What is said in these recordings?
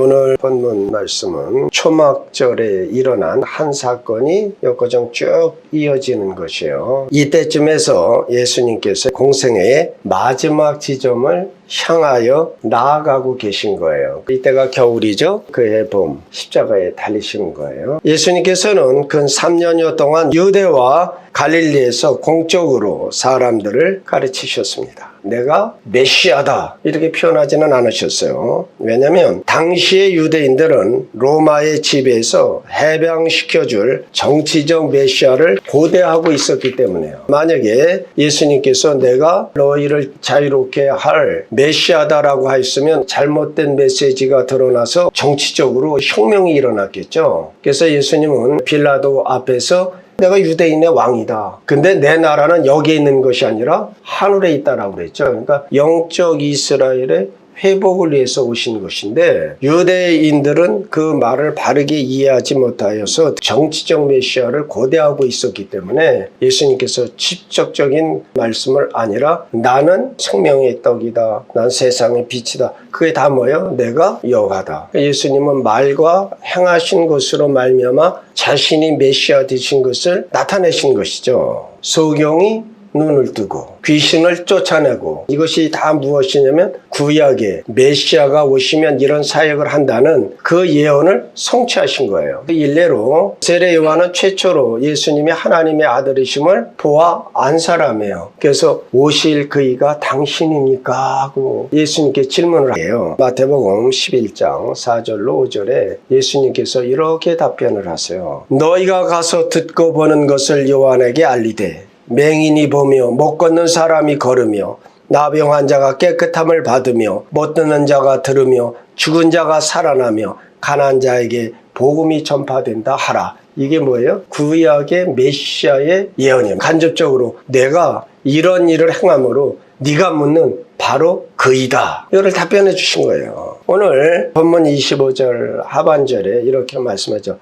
오늘 본문 말씀은 초막절에 일어난 한 사건이 여과정 쭉 이어지는 것이에요. 이때쯤에서 예수님께서 공생애의 마지막 지점을 향하여 나아가고 계신 거예요. 이때가 겨울이죠. 그해 봄 십자가에 달리시는 거예요. 예수님께서는 근 3년여 동안 유대와 갈릴리에서 공적으로 사람들을 가르치셨습니다. 내가 메시아다 이렇게 표현하지는 않으셨어요. 왜냐하면 당시의 유대인들은 로마의 지배에서 해방시켜줄 정치적 메시아를 고대하고 있었기 때문에요. 만약에 예수님께서 내가 너희를 자유롭게 할 메시아다라고 하였으면 잘못된 메시지가 드러나서 정치적으로 혁명이 일어났겠죠. 그래서 예수님은 빌라도 앞에서 내가 유대인의 왕이다. 근데 내 나라는 여기에 있는 것이 아니라 하늘에 있다라고 그랬죠. 그러니까 영적 이스라엘의 회복을 위해서 오신 것인데 유대인들은 그 말을 바르게 이해하지 못하여서 정치적 메시아를 고대하고 있었기 때문에 예수님께서 직접적인 말씀을 아니라 나는 생명의 떡이다. 난 세상의 빛이다. 그게 다 뭐예요? 내가 여호와다. 예수님은 말과 행하신 것으로 말미암아 자신이 메시아 되신 것을 나타내신 것이죠. 소경이 눈을 뜨고 귀신을 쫓아내고 이것이 다 무엇이냐면 구약에 메시아가 오시면 이런 사역을 한다는 그 예언을 성취하신 거예요. 그 일례로 세례 요한은 최초로 예수님이 하나님의 아들이심을 보아 안 사람이에요. 그래서 오실 그이가 당신입니까? 하고 예수님께 질문을 해요. 마태복음 11장 4절로 5절에 예수님께서 이렇게 답변을 하세요. 너희가 가서 듣고 보는 것을 요한에게 알리되 맹인이 보며 못 걷는 사람이 걸으며 나병 환자가 깨끗함을 받으며 못 듣는 자가 들으며 죽은 자가 살아나며 가난 자에게 복음이 전파된다 하라. 이게 뭐예요? 구약의 메시아의 예언이에요. 간접적으로 내가 이런 일을 행함으로 네가 묻는 바로 그이다. 이걸 답변해 주신 거예요. 오늘 본문 25절 하반절에 이렇게 말씀하죠.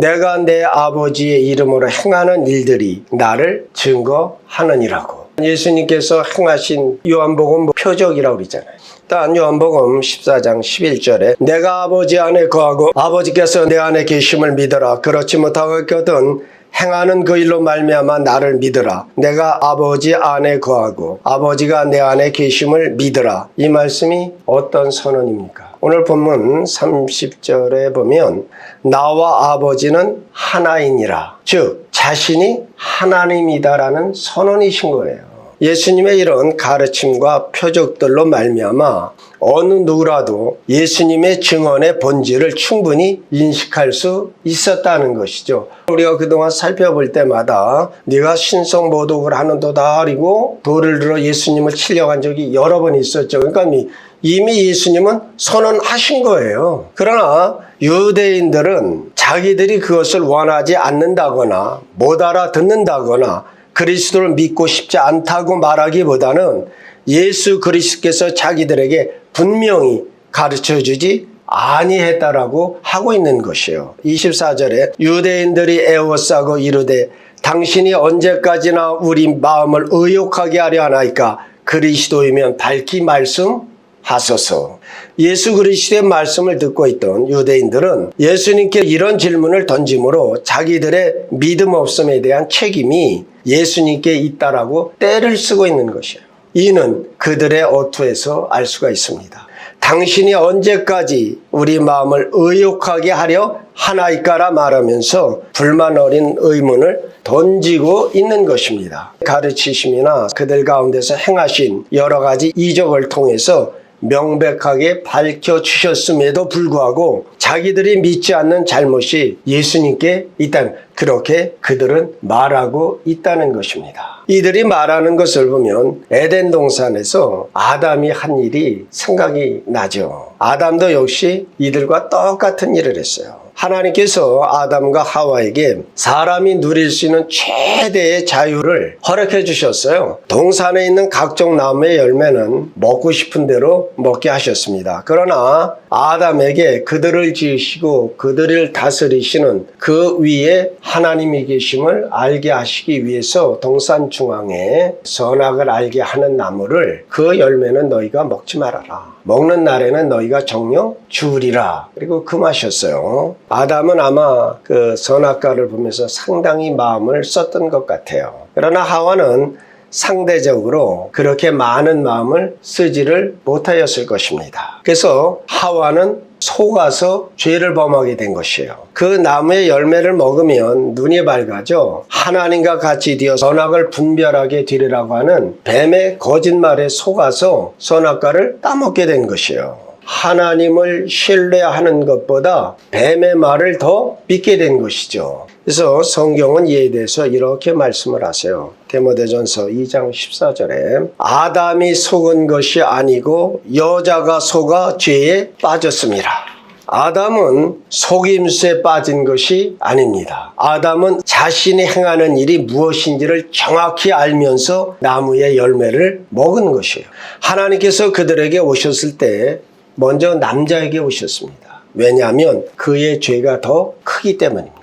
내가 내 아버지의 이름으로 행하는 일들이 나를 증거하느니라고. 예수님께서 행하신 요한복음 표적이라고 그러잖아요. 일단 요한복음 14장 11절에 내가 아버지 안에 거하고 아버지께서 내 안에 계심을 믿어라. 그렇지 못하거든 행하는 그 일로 말미암아 나를 믿으라. 내가 아버지 안에 거하고 아버지가 내 안에 계심을 믿으라. 이 말씀이 어떤 선언입니까? 오늘 본문 30절에 보면 나와 아버지는 하나이니라. 즉 자신이 하나님이다라는 선언이신 거예요. 예수님의 이런 가르침과 표적들로 말미암아 어느 누구라도 예수님의 증언의 본질을 충분히 인식할 수 있었다는 것이죠. 우리가 그동안 살펴볼 때마다 네가 신성 모독을 하는도다 그리고 돌을 들어 예수님을 치려고 한 적이 여러 번 있었죠. 그러니까 이미 예수님은 선언하신 거예요. 그러나 유대인들은 자기들이 그것을 원하지 않는다거나 못 알아듣는다거나 그리스도를 믿고 싶지 않다고 말하기보다는 예수 그리스도께서 자기들에게 분명히 가르쳐 주지 아니했다라고 하고 있는 것이에요. 24절에 유대인들이 애워싸고 이르되 당신이 언제까지나 우리 마음을 의욕하게 하려 하나이까 그리스도이면 밝히 말씀 하소서. 예수 그리스도의 말씀을 듣고 있던 유대인들은 예수님께 이런 질문을 던짐으로 자기들의 믿음 없음에 대한 책임이 예수님께 있다라고 때를 쓰고 있는 것이에요. 이는 그들의 어투에서 알 수가 있습니다. 당신이 언제까지 우리 마음을 의욕하게 하려 하나이까라 말하면서 불만 어린 의문을 던지고 있는 것입니다. 가르치심이나 그들 가운데서 행하신 여러 가지 이적을 통해서 명백하게 밝혀 주셨음에도 불구하고 자기들이 믿지 않는 잘못이 예수님께 있다는 그렇게 그들은 말하고 있다는 것입니다. 이들이 말하는 것을 보면 에덴 동산에서 아담이 한 일이 생각이 나죠. 아담도 역시 이들과 똑같은 일을 했어요. 하나님께서 아담과 하와에게 사람이 누릴 수 있는 최대의 자유를 허락해 주셨어요. 동산에 있는 각종 나무의 열매는 먹고 싶은 대로 먹게 하셨습니다. 그러나 아담에게 그들을 지으시고 그들을 다스리시는 그 위에 하나님이 계심을 알게 하시기 위해서 동산 중앙에 선악을 알게 하는 나무를 그 열매는 너희가 먹지 말아라. 먹는 날에는 너희가 정령 죽으리라. 그리고 금하셨어요. 아담은 아마 그 선악과를 보면서 상당히 마음을 썼던 것 같아요. 그러나 하와는 상대적으로 그렇게 많은 마음을 쓰지를 못하였을 것입니다. 그래서 하와는 속아서 죄를 범하게 된 것이에요. 그 나무의 열매를 먹으면 눈이 밝아져 하나님과 같이 되어 선악을 분별하게 되리라고 하는 뱀의 거짓말에 속아서 선악과를 따먹게 된 것이에요. 하나님을 신뢰하는 것보다 뱀의 말을 더 믿게 된 것이죠. 그래서 성경은 이에 대해서 이렇게 말씀을 하세요. 데모데전서 2장 14절에 아담이 속은 것이 아니고 여자가 속아 죄에 빠졌습니다. 아담은 속임수에 빠진 것이 아닙니다. 아담은 자신이 행하는 일이 무엇인지를 정확히 알면서 나무의 열매를 먹은 것이에요. 하나님께서 그들에게 오셨을 때 먼저 남자에게 오셨습니다. 왜냐하면 그의 죄가 더 크기 때문입니다.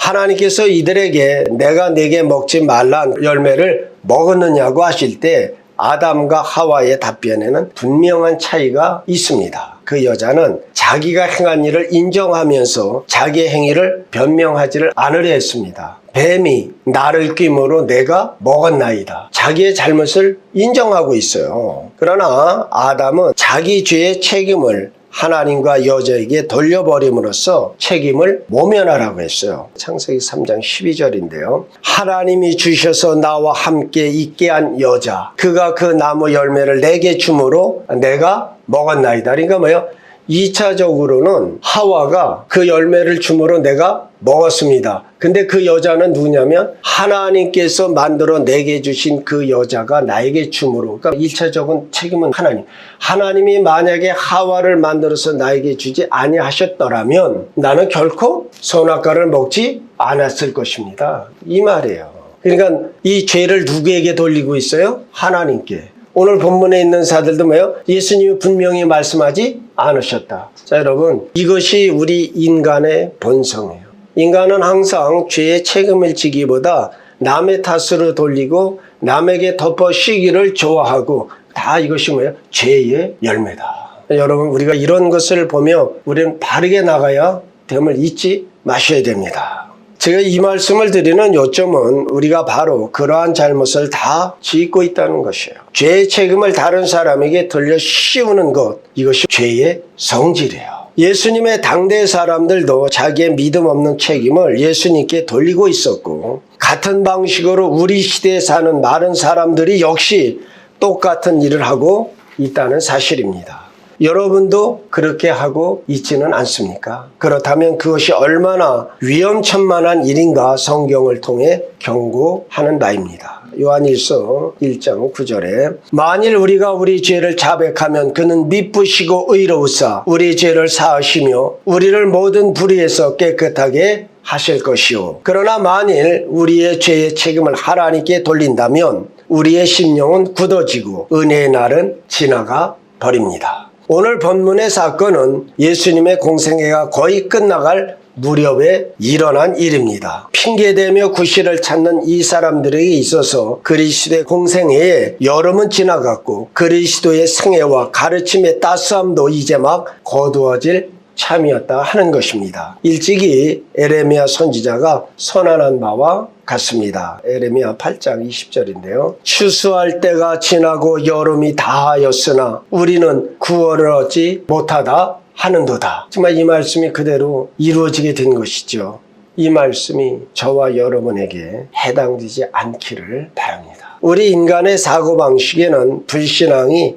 하나님께서 이들에게 내가 내게 먹지 말란 열매를 먹었느냐고 하실 때 아담과 하와의 답변에는 분명한 차이가 있습니다. 그 여자는 자기가 행한 일을 인정하면서 자기의 행위를 변명하지를 않으려 했습니다. 뱀이 나를 낌으로 내가 먹었나이다. 자기의 잘못을 인정하고 있어요. 그러나 아담은 자기 죄의 책임을 하나님과 여자에게 돌려버림으로써 책임을 모면하라고 했어요. 창세기 3장 12절인데요. 하나님이 주셔서 나와 함께 있게 한 여자, 그가 그 나무 열매를 내게 주므로 내가 먹었나이다. 그러니까 뭐예요? 2차적으로는 하와가 그 열매를 주므로 내가 먹었습니다. 근데 그 여자는 누구냐면 하나님께서 만들어 내게 주신 그 여자가 나에게 주므로 그러니까 1차적인 책임은 하나님. 하나님이 만약에 하와를 만들어서 나에게 주지 아니하셨더라면 나는 결코 선악과를 먹지 않았을 것입니다. 이 말이에요. 그러니까 이 죄를 누구에게 돌리고 있어요? 하나님께. 오늘 본문에 있는 사들도 뭐예요? 예수님이 분명히 말씀하지 않으셨다. 자, 여러분, 이것이 우리 인간의 본성이에요. 인간은 항상 죄의 책임을 지기보다 남의 탓으로 돌리고 남에게 덮어씌기를 좋아하고 다 이것이 뭐예요? 죄의 열매다. 여러분, 우리가 이런 것을 보며 우리는 바르게 나가야 됨을 잊지 마셔야 됩니다. 제가 이 말씀을 드리는 요점은 우리가 바로 그러한 잘못을 다 짓고 있다는 것이에요. 죄의 책임을 다른 사람에게 돌려 씌우는 것, 이것이 죄의 성질이에요. 예수님의 당대 사람들도 자기의 믿음 없는 책임을 예수님께 돌리고 있었고, 같은 방식으로 우리 시대에 사는 많은 사람들이 역시 똑같은 일을 하고 있다는 사실입니다. 여러분도 그렇게 하고 있지는 않습니까? 그렇다면 그것이 얼마나 위험천만한 일인가 성경을 통해 경고하는 바입니다. 요한일서 1장 9절에 만일 우리가 우리 죄를 자백하면 그는 미쁘시고 의로우사 우리 죄를 사하시며 우리를 모든 불의에서 깨끗하게 하실 것이요. 그러나 만일 우리의 죄의 책임을 하나님께 돌린다면 우리의 심령은 굳어지고 은혜의 날은 지나가 버립니다. 오늘 본문의 사건은 예수님의 공생애가 거의 끝나갈 무렵에 일어난 일입니다. 핑계대며 구실을 찾는 이 사람들에게 있어서 그리스도의 공생애에 여름은 지나갔고 그리스도의 생애와 가르침의 따스함도 이제 막 거두어질 참이었다 하는 것입니다. 일찍이 에레미야 선지자가 선언한 바와 같습니다. 에레미야 8장 20절인데요. 추수할 때가 지나고 여름이 다하였으나 우리는 구원을 얻지 못하다 하는도다. 정말 이 말씀이 그대로 이루어지게 된 것이죠. 이 말씀이 저와 여러분에게 해당되지 않기를 바랍니다. 우리 인간의 사고방식에는 불신앙이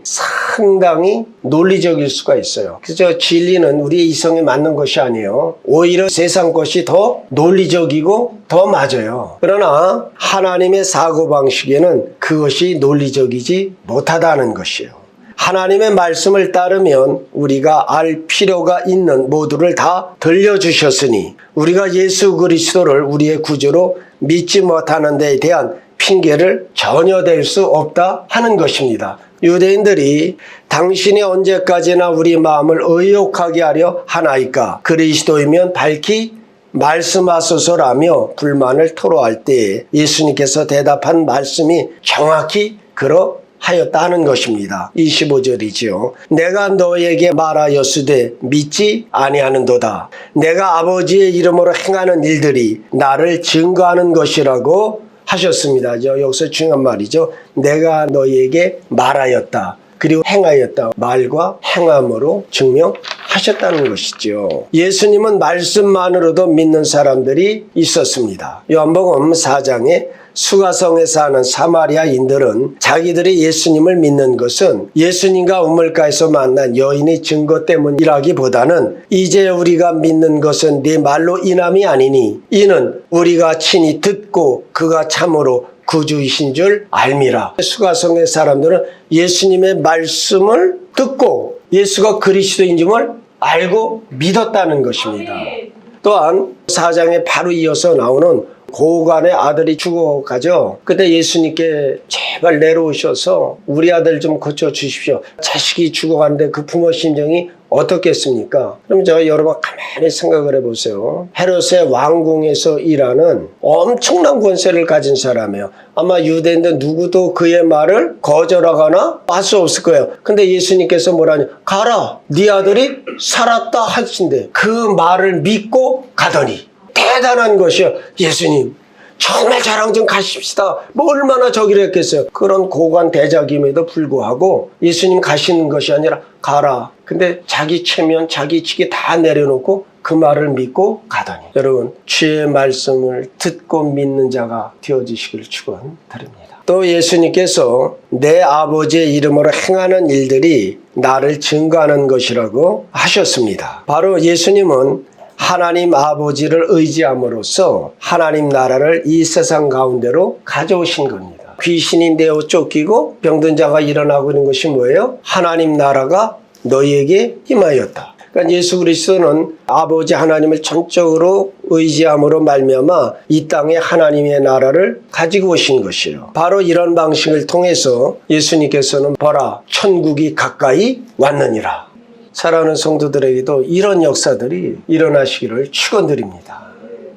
상당히 논리적일 수가 있어요. 그래서 진리는 우리의 이성에 맞는 것이 아니에요. 오히려 세상 것이 더 논리적이고 더 맞아요. 그러나 하나님의 사고방식에는 그것이 논리적이지 못하다는 것이에요. 하나님의 말씀을 따르면 우리가 알 필요가 있는 모두를 다 들려주셨으니 우리가 예수 그리스도를 우리의 구주로 믿지 못하는 데에 대한 핑계를 전혀 댈 수 없다 하는 것입니다. 유대인들이 당신이 언제까지나 우리 마음을 의욕하게 하려 하나이까 그리스도이면 밝히 말씀하소서라며 불만을 토로할 때 예수님께서 대답한 말씀이 정확히 그러 하였다 하는 것입니다. 25절이지요. 내가 너에게 말하였으되 믿지 아니하는도다. 내가 아버지의 이름으로 행하는 일들이 나를 증거하는 것이라고 하셨습니다. 저 여기서 중요한 말이죠. 내가 너에게 말하였다. 그리고 행하였다. 말과 행함으로 증명하셨다는 것이죠. 예수님은 말씀만으로도 믿는 사람들이 있었습니다. 요한복음 4장에 수가성에 사는 사마리아인들은 자기들이 예수님을 믿는 것은 예수님과 우물가에서 만난 여인의 증거 때문이라기보다는 이제 우리가 믿는 것은 네 말로 인함이 아니니 이는 우리가 친히 듣고 그가 참으로 구주이신 줄 알미라. 수가성의 사람들은 예수님의 말씀을 듣고 예수가 그리스도인 줄을 알고 믿었다는 것입니다. 또한 사장에 바로 이어서 나오는 고간의 아들이 죽어가죠. 그때 예수님께 제발 내려오셔서 우리 아들 좀 고쳐 주십시오. 자식이 죽어가는데 그 부모 심정이 어떻겠습니까? 그럼 저 여러분 가만히 생각을 해보세요. 헤롯의 왕궁에서 일하는 엄청난 권세를 가진 사람이에요. 아마 유대인들 누구도 그의 말을 거절하거나 할 수 없을 거예요. 근데 예수님께서 뭐라냐? 가라. 네 아들이 살았다 하신대. 그 말을 믿고 가더니 대단한 것이요. 예수님. 정말 자랑 좀 가십시다. 뭐 얼마나 저기를 했겠어요. 그런 고관 대작임에도 불구하고 예수님 가시는 것이 아니라 가라. 근데 자기 체면, 자기 치기 다 내려놓고 그 말을 믿고 가더니 여러분 주의 말씀을 듣고 믿는 자가 되어지시기를 축원드립니다. 또 예수님께서 내 아버지의 이름으로 행하는 일들이 나를 증거하는 것이라고 하셨습니다. 바로 예수님은 하나님 아버지를 의지함으로써 하나님 나라를 이 세상 가운데로 가져오신 겁니다. 귀신이 내어 쫓기고 병든 자가 일어나고 있는 것이 뭐예요? 하나님 나라가 너희에게 임하였다. 그러니까 예수 그리스도는 아버지 하나님을 전적으로 의지함으로 말미암아 이 땅에 하나님의 나라를 가지고 오신 것이에요. 바로 이런 방식을 통해서 예수님께서는 보라 천국이 가까이 왔느니라. 사랑하는 성도들에게도 이런 역사들이 일어나시기를 축원드립니다.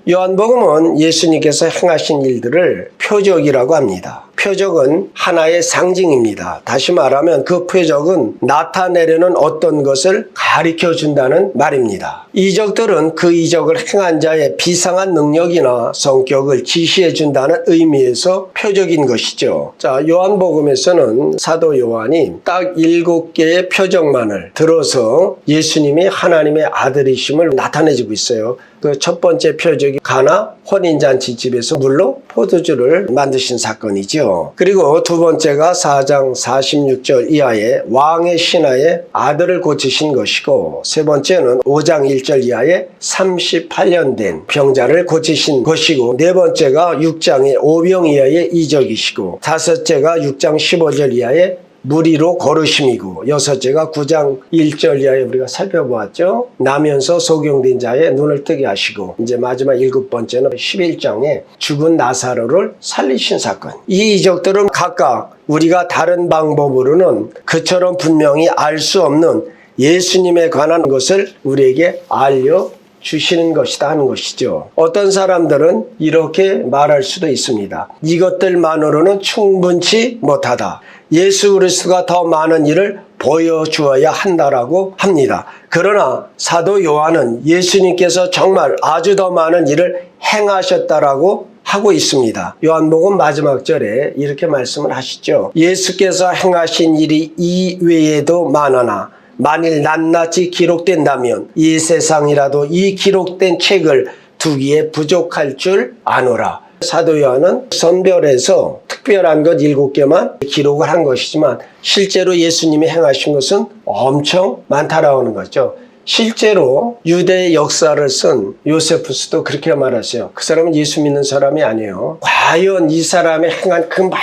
요한복음은 예수님께서 행하신 일들을 표적이라고 합니다. 표적은 하나의 상징입니다. 다시 말하면 그 표적은 나타내려는 어떤 것을 가리켜 준다는 말입니다. 이적들은 그 이적을 행한 자의 비상한 능력이나 성격을 지시해 준다는 의미에서 표적인 것이죠. 자, 요한복음에서는 사도 요한이 딱 일곱 개의 표적만을 들어서 예수님이 하나님의 아들이심을 나타내주고 있어요. 그 첫 번째 표적이 가나 혼인잔치 집에서 물로 포도주를 만드신 사건이죠. 그리고 두 번째가 4장 46절 이하의 왕의 신하의 아들을 고치신 것이고 세 번째는 5장 1절 이하의 38년 된 병자를 고치신 것이고 네 번째가 6장의 오병 이하의 이적이시고 다섯째가 6장 15절 이하의 무리로 걸으심이고 여섯째가 9장 1절 이하에 우리가 살펴보았죠. 나면서 소경된 자의 눈을 뜨게 하시고 이제 마지막 일곱 번째는 11장에 죽은 나사로를 살리신 사건. 이 이적들은 각각 우리가 다른 방법으로는 그처럼 분명히 알 수 없는 예수님에 관한 것을 우리에게 알려 주시는 것이다 하는 것이죠. 어떤 사람들은 이렇게 말할 수도 있습니다. 이것들만으로는 충분치 못하다. 예수 그리스도가 더 많은 일을 보여주어야 한다라고 합니다. 그러나 사도 요한은 예수님께서 정말 아주 더 많은 일을 행하셨다라고 하고 있습니다. 요한복음 마지막 절에 이렇게 말씀을 하시죠. 예수께서 행하신 일이 이 외에도 많으나 만일 낱낱이 기록된다면 이 세상이라도 이 기록된 책을 두기에 부족할 줄 아노라. 사도 요한은 선별해서 특별한 것 일곱 개만 기록을 한 것이지만 실제로 예수님이 행하신 것은 엄청 많다라고 하는 거죠. 실제로 유대 역사를 쓴 요세푸스도 그렇게 말하세요. 그 사람은 예수 믿는 사람이 아니에요. 과연 이 사람이 행한 그 많은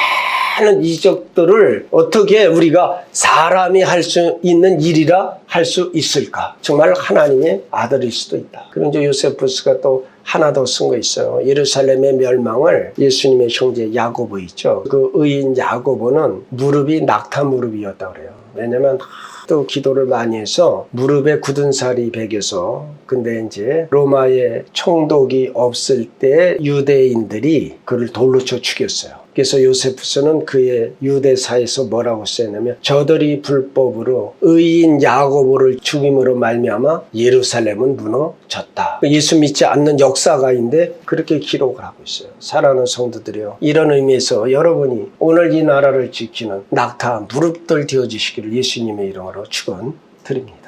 이적들을 어떻게 우리가 사람이 할 수 있는 일이라 할 수 있을까? 정말 하나님의 아들일 수도 있다. 그럼 이제 요세푸스가 또 하나 더 쓴 거 있어요. 예루살렘의 멸망을 예수님의 형제 야고보 있죠. 그 의인 야고보는 무릎이 낙타 무릎이었다 그래요. 왜냐면 또 기도를 많이 해서 무릎에 굳은 살이 배겨서 근데 이제 로마의 총독이 없을 때 유대인들이 그를 돌로 쳐 죽였어요. 그래서 요세푸스는 그의 유대사에서 뭐라고 쓰냐면 저들이 불법으로 의인 야고보를 죽임으로 말미암아 예루살렘은 무너졌다. 예수 믿지 않는 역사가인데 그렇게 기록을 하고 있어요. 사랑하는 성도들이요. 이런 의미에서 여러분이 오늘 이 나라를 지키는 낙타 무릎들 되어주시기를 예수님의 이름으로 축원드립니다.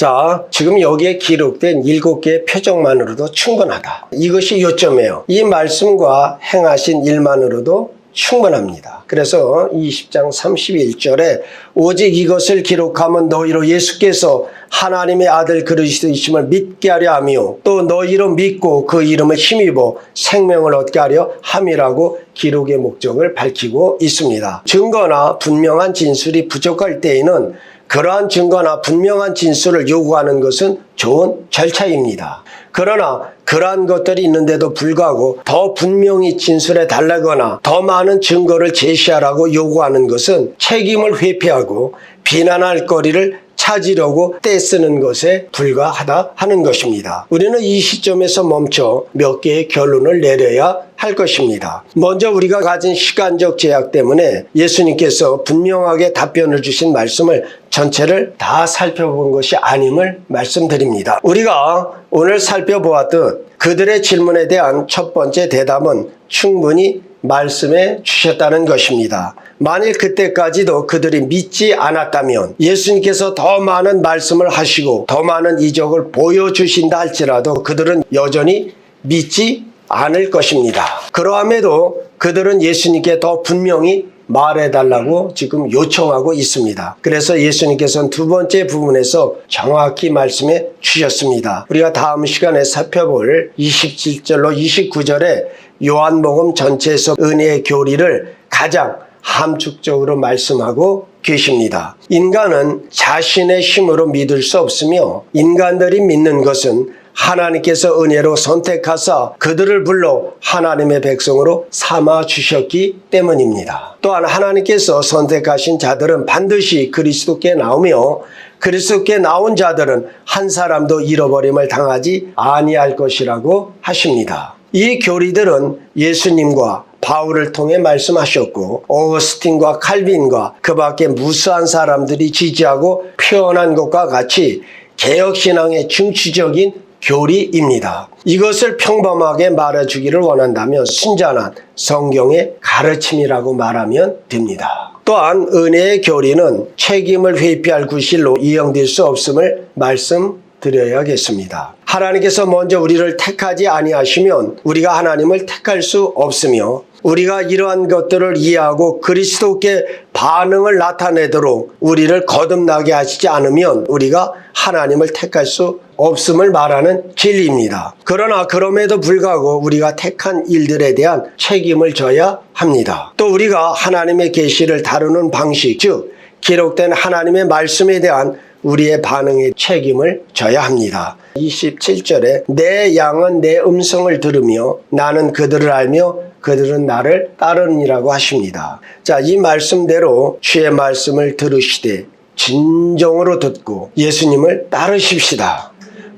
자, 지금 여기에 기록된 일곱 개의 표적만으로도 충분하다. 이것이 요점이에요. 이 말씀과 행하신 일만으로도 충분합니다. 그래서 20장 31절에 오직 이것을 기록하면 너희로 예수께서 하나님의 아들 그리스도이심을 믿게 하려 하며 또 너희로 믿고 그 이름을 힘입어 생명을 얻게 하려 함이라고 기록의 목적을 밝히고 있습니다. 증거나 분명한 진술이 부족할 때에는 그러한 증거나 분명한 진술을 요구하는 것은 좋은 절차입니다. 그러나 그러한 것들이 있는데도 불구하고 더 분명히 진술해 달라거나 더 많은 증거를 제시하라고 요구하는 것은 책임을 회피하고 비난할 거리를 찾으려고 떼쓰는 것에 불과하다 하는 것입니다. 우리는 이 시점에서 멈춰 몇 개의 결론을 내려야 할 것입니다. 먼저 우리가 가진 시간적 제약 때문에 예수님께서 분명하게 답변을 주신 말씀을 전체를 다 살펴본 것이 아님을 말씀드립니다. 우리가 오늘 살펴보았듯 그들의 질문에 대한 첫 번째 대답은 충분히 말씀해 주셨다는 것입니다. 만일 그때까지도 그들이 믿지 않았다면 예수님께서 더 많은 말씀을 하시고 더 많은 이적을 보여주신다 할지라도 그들은 여전히 믿지 않을 것입니다. 그러함에도 그들은 예수님께 더 분명히 말해달라고 지금 요청하고 있습니다. 그래서 예수님께서는 두 번째 부분에서 정확히 말씀해 주셨습니다. 우리가 다음 시간에 살펴볼 27절로 29절에 요한복음 전체에서 은혜의 교리를 가장 함축적으로 말씀하고 계십니다. 인간은 자신의 힘으로 믿을 수 없으며 인간들이 믿는 것은 하나님께서 은혜로 선택하사 그들을 불러 하나님의 백성으로 삼아 주셨기 때문입니다. 또한 하나님께서 선택하신 자들은 반드시 그리스도께 나오며 그리스도께 나온 자들은 한 사람도 잃어버림을 당하지 아니할 것이라고 하십니다. 이 교리들은 예수님과 바울을 통해 말씀하셨고 오거스틴과 칼빈과 그 밖에 무수한 사람들이 지지하고 표현한 것과 같이 개혁신앙의 중추적인 교리입니다. 이것을 평범하게 말해주기를 원한다면 순전한 성경의 가르침이라고 말하면 됩니다. 또한 은혜의 교리는 책임을 회피할 구실로 이용될 수 없음을 말씀드려야겠습니다. 하나님께서 먼저 우리를 택하지 아니하시면 우리가 하나님을 택할 수 없으며 우리가 이러한 것들을 이해하고 그리스도께 반응을 나타내도록 우리를 거듭나게 하시지 않으면 우리가 하나님을 택할 수 없음을 말하는 진리입니다. 그러나 그럼에도 불구하고 우리가 택한 일들에 대한 책임을 져야 합니다. 또 우리가 하나님의 계시를 다루는 방식, 즉 기록된 하나님의 말씀에 대한 우리의 반응의 책임을 져야 합니다. 27절에 내 양은 내 음성을 들으며 나는 그들을 알며 그들은 나를 따르니라고 하십니다. 자, 이 말씀대로 주의 말씀을 들으시되 진정으로 듣고 예수님을 따르십시다.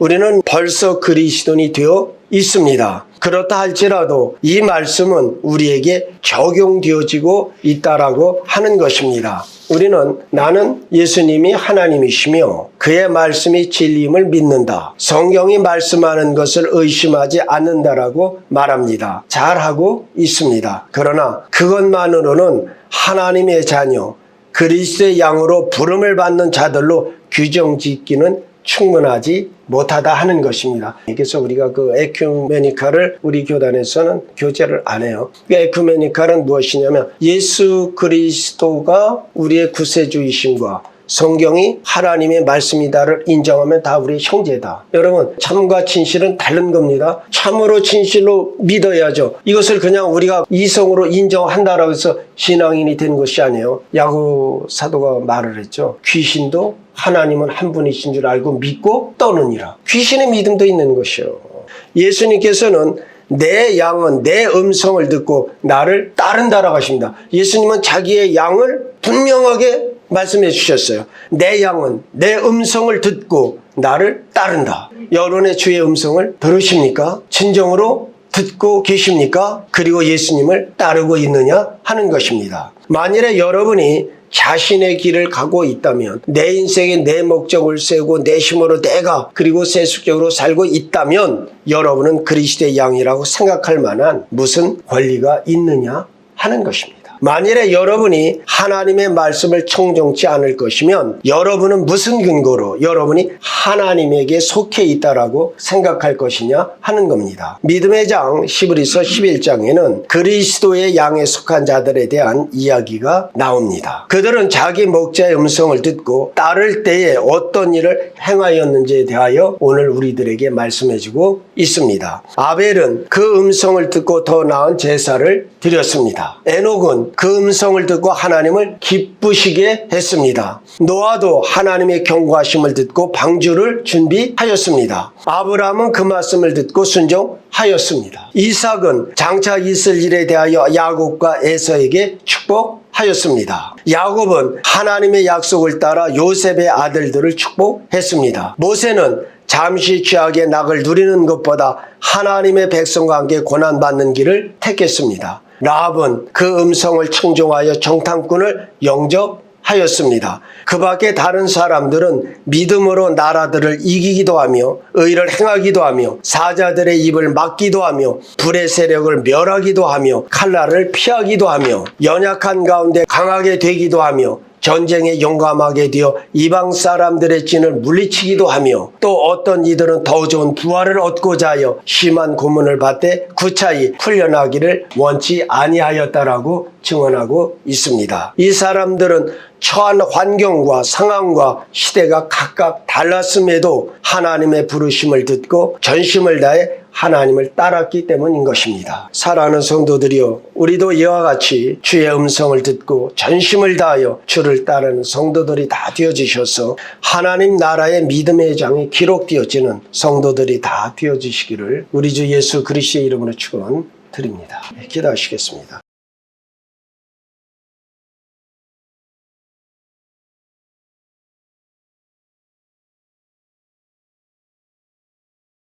우리는 벌써 그리스도인이 되어 있습니다. 그렇다 할지라도 이 말씀은 우리에게 적용되어지고 있다라고 하는 것입니다. 우리는 나는 예수님이 하나님이시며 그의 말씀이 진리임을 믿는다. 성경이 말씀하는 것을 의심하지 않는다라고 말합니다. 잘하고 있습니다. 그러나 그것만으로는 하나님의 자녀, 그리스도의 양으로 부름을 받는 자들로 규정 짓기는 충분하지 못하다 하는 것입니다. 그래서 우리가 그 에큐메니카를 우리 교단에서는 교제를 안 해요. 그 에큐메니카는 무엇이냐면 예수 그리스도가 우리의 구세주이심과 성경이 하나님의 말씀이다를 인정하면 다 우리의 형제다. 여러분, 참과 진실은 다른 겁니다. 참으로 진실로 믿어야죠. 이것을 그냥 우리가 이성으로 인정한다라고 해서 신앙인이 되는 것이 아니에요. 야구 사도가 말을 했죠. 귀신도 하나님은 한 분이신 줄 알고 믿고 떠느니라. 귀신의 믿음도 있는 것이요. 예수님께서는 내 양은 내 음성을 듣고 나를 따른다라고 하십니다. 예수님은 자기의 양을 분명하게 말씀해 주셨어요. 내 양은 내 음성을 듣고 나를 따른다. 여론의 주의 음성을 들으십니까? 진정으로 듣고 계십니까? 그리고 예수님을 따르고 있느냐 하는 것입니다. 만일에 여러분이 자신의 길을 가고 있다면 내 인생에 내 목적을 세우고 내 힘으로 내가 그리고 세속적으로 살고 있다면 여러분은 그리스도의 양이라고 생각할 만한 무슨 권리가 있느냐 하는 것입니다. 만일에 여러분이 하나님의 말씀을 청정치 않을 것이면 여러분은 무슨 근거로 여러분이 하나님에게 속해 있다라고 생각할 것이냐 하는 겁니다. 믿음의 장 시브리서 11장에는 그리스도의 양에 속한 자들에 대한 이야기가 나옵니다. 그들은 자기 목자의 음성을 듣고 따를 때에 어떤 일을 행하였는지에 대하여 오늘 우리들에게 말씀해주고 있습니다. 아벨은 그 음성을 듣고 더 나은 제사를 드렸습니다. 에녹은 그 음성을 듣고 하나님을 기쁘시게 했습니다. 노아도 하나님의 경고하심을 듣고 방주를 준비하였습니다. 아브라함은 그 말씀을 듣고 순종하였습니다. 이삭은 장차 있을 일에 대하여 야곱과 에서에게 축복 하였습니다. 야곱은 하나님의 약속을 따라 요셉의 아들들을 축복했습니다. 모세는 잠시 죄악의 낙을 누리는 것보다 하나님의 백성과 함께 고난받는 길을 택했습니다. 라합은 그 음성을 청종하여 정탐꾼을 영접하였습니다. 그 밖에 다른 사람들은 믿음으로 나라들을 이기기도 하며 의를 행하기도 하며 사자들의 입을 막기도 하며 불의 세력을 멸하기도 하며 칼날을 피하기도 하며 연약한 가운데 강하게 되기도 하며 전쟁에 용감하게 되어 이방 사람들의 진을 물리치기도 하며 또 어떤 이들은 더 좋은 부활을 얻고자 하여 심한 고문을 받되 구차히 풀려나기를 원치 아니하였다라고 증언하고 있습니다. 이 사람들은 처한 환경과 상황과 시대가 각각 달랐음에도 하나님의 부르심을 듣고 전심을 다해 하나님을 따랐기 때문인 것입니다. 사랑하는 성도들이여, 우리도 이와 같이 주의 음성을 듣고 전심을 다하여 주를 따르는 성도들이 다 되어지셔서 하나님 나라의 믿음의 장이 기록되어지는 성도들이 다 되어지시기를 우리 주 예수 그리스도의 이름으로 축원 드립니다. 기도하시겠습니다.